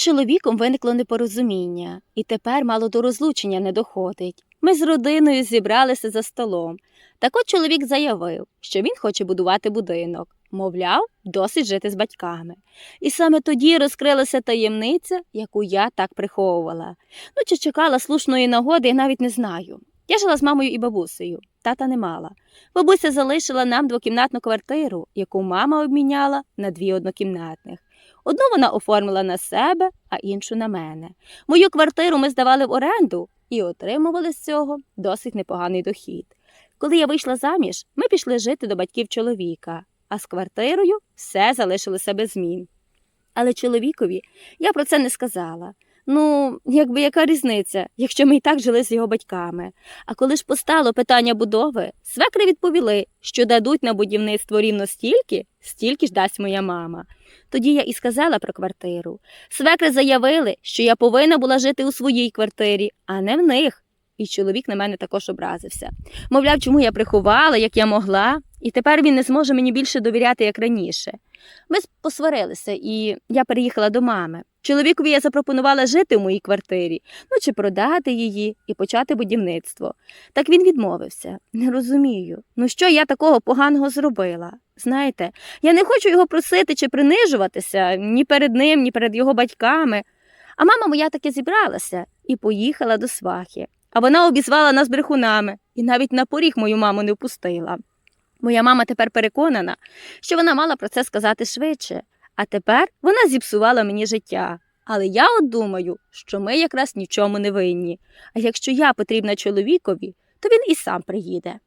чоловіком виникло непорозуміння, і тепер мало до розлучення не доходить. Ми з родиною зібралися за столом. Так от чоловік заявив, що він хоче будувати будинок. Мовляв, досить жити з батьками. І саме тоді розкрилася таємниця, яку я так приховувала. Ну, чи чекала слушної нагоди, я навіть не знаю. Я жила з мамою і бабусею, тата не мала. Бабуся залишила нам двокімнатну квартиру, яку мама обміняла на дві однокімнатних. Одну вона оформила на себе, а іншу на мене. Мою квартиру ми здавали в оренду і отримували з цього досить непоганий дохід. Коли я вийшла заміж, ми пішли жити до батьків чоловіка, а з квартирою все залишилося без змін. Але чоловікові я про це не сказала. Ну, якби яка різниця, якщо ми і так жили з його батьками. А коли ж постало питання будови, свекри відповіли, що дадуть на будівництво рівно стільки, стільки ж дасть моя мама. Тоді я і сказала про квартиру. Свекри заявили, що я повинна була жити у своїй квартирі, а не в них. І чоловік на мене також образився. Мовляв, чому я приховала, як я могла, і тепер він не зможе мені більше довіряти, як раніше. Ми посварилися, і я переїхала до мами. Чоловікові я запропонувала жити в моїй квартирі, ну чи продати її і почати будівництво. Так він відмовився. Не розумію. Ну що я такого поганого зробила? Знаєте, я не хочу його просити чи принижуватися ні перед ним, ні перед його батьками. А мама моя таки зібралася і поїхала до свахи. А вона обізвала нас брехунами і навіть на поріг мою маму не впустила. Моя мама тепер переконана, що вона мала про це сказати швидше, а тепер вона зіпсувала мені життя. Але я от думаю, що ми якраз нічому не винні. А якщо я потрібна чоловікові, то він і сам приїде.